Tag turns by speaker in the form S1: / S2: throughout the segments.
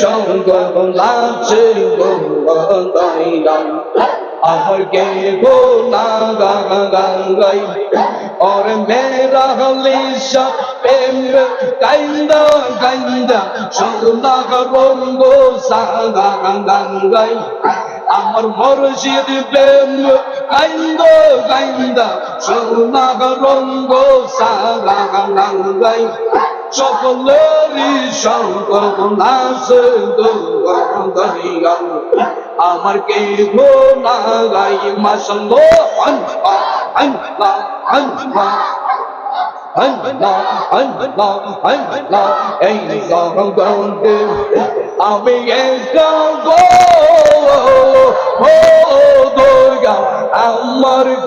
S1: সঙ্গ লাগছে দয়াল আমার কে গো না গাঙ্গাই और मेरा हलीशा प्रेम काइंदा काइंदा সন্ধ্যা রঙ্গ সাগা গাঙ্গাই আমার মরশিদ প্রেম কাইন্দ কাইন্দা সোনাগ রঙ্গ সাগা গাঙ্গাই সকলেরই নাচে দরিয়াল আমার কে গো নাগাই মাসলো আনবা আনবা আনবা আমি একা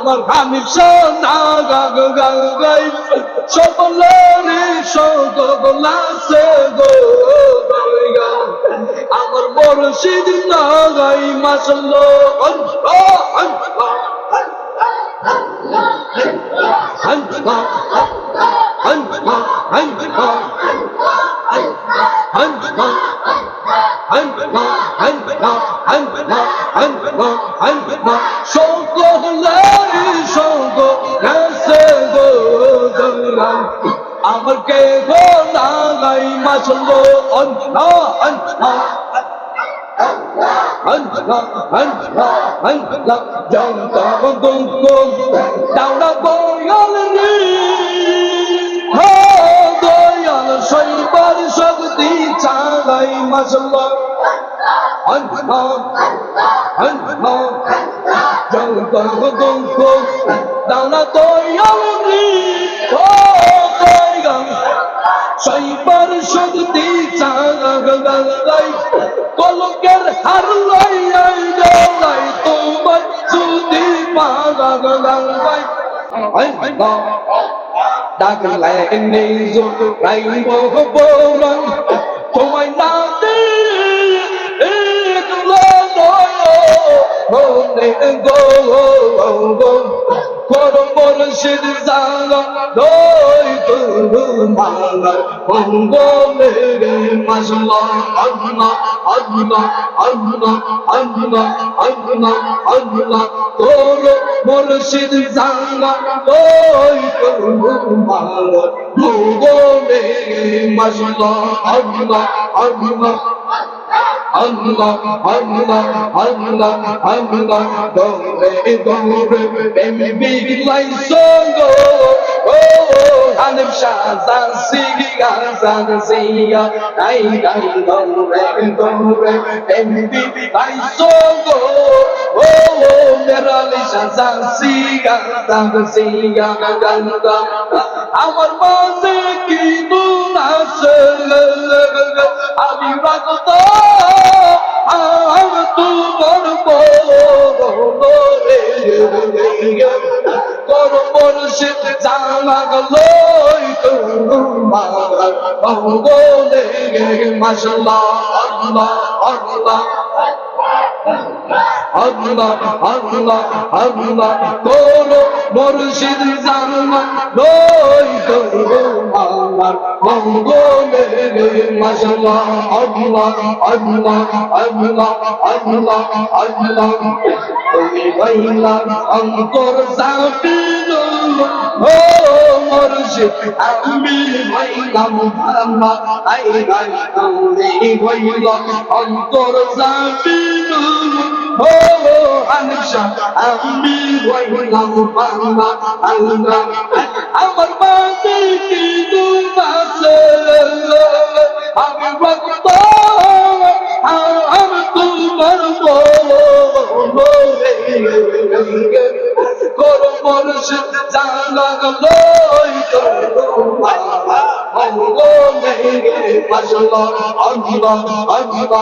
S1: আমার হামিদ সোনা গাগ গাই সকলেরই সকলাসে গো দয়াল আমার মুর্শিদ লাগাই মাসলো আল্লাহ আল্লাহ আল্লাহ আল্লাহ আল্লাহ আল্লাহ আমার কে গো লাগাই মাছলো অন্না অন্না অন্না অন্না অন্না জন্ত দুঃখ দাওড়া বয়াল রে। হো দয়াল সইবার শক্তি চালাই মাছলো অন্না অন্না জন্ত দুঃখ দাওড়া বয়াল রে। হো দয়াল সইবার শক্তি চালাই কলকের হার লাই লাই তোমার যদি পাগালাই ডাকলে নেই রাইব বরং তোমায় না দে গো গো। করম বর্ষির জাগা, দই তোমার মঙ্গলে মশলা আল্লাহ আল্লাহ আল্লাহ আল্লাহ আল্লাহ আল্লাহ। তোর মুর্শিদ জাগা, দই তোমার মঙ্গলে মশলা আল্লাহ আল্লাহ। Oh. Oh, আমার মাঝে কি আমি রাখত জানা গেল তোমার বলে মাসাল্লাহ আল্লাহ আল্লাহ। আল্লাহ আল্লাহ আল্লাহ। করো মুর্শিদ জানা করো আমার মঙ্গলে মাশাআল্লাহ আল্লাহ আল্লাহ আল্লাহ আল্লাহ আল্লাহ। তুমি বইলা অন্তর মুর্শিদ আমি বইলাম ভাল্লা আই গাই তুমি বইলা অন্তর সাবিল ও আনশা আমি ভাল্লা আল্লাহ আমার গুণ পরশ জানা লই তো মঙ্গল নেই পাশল অঙ্গ অঙ্গ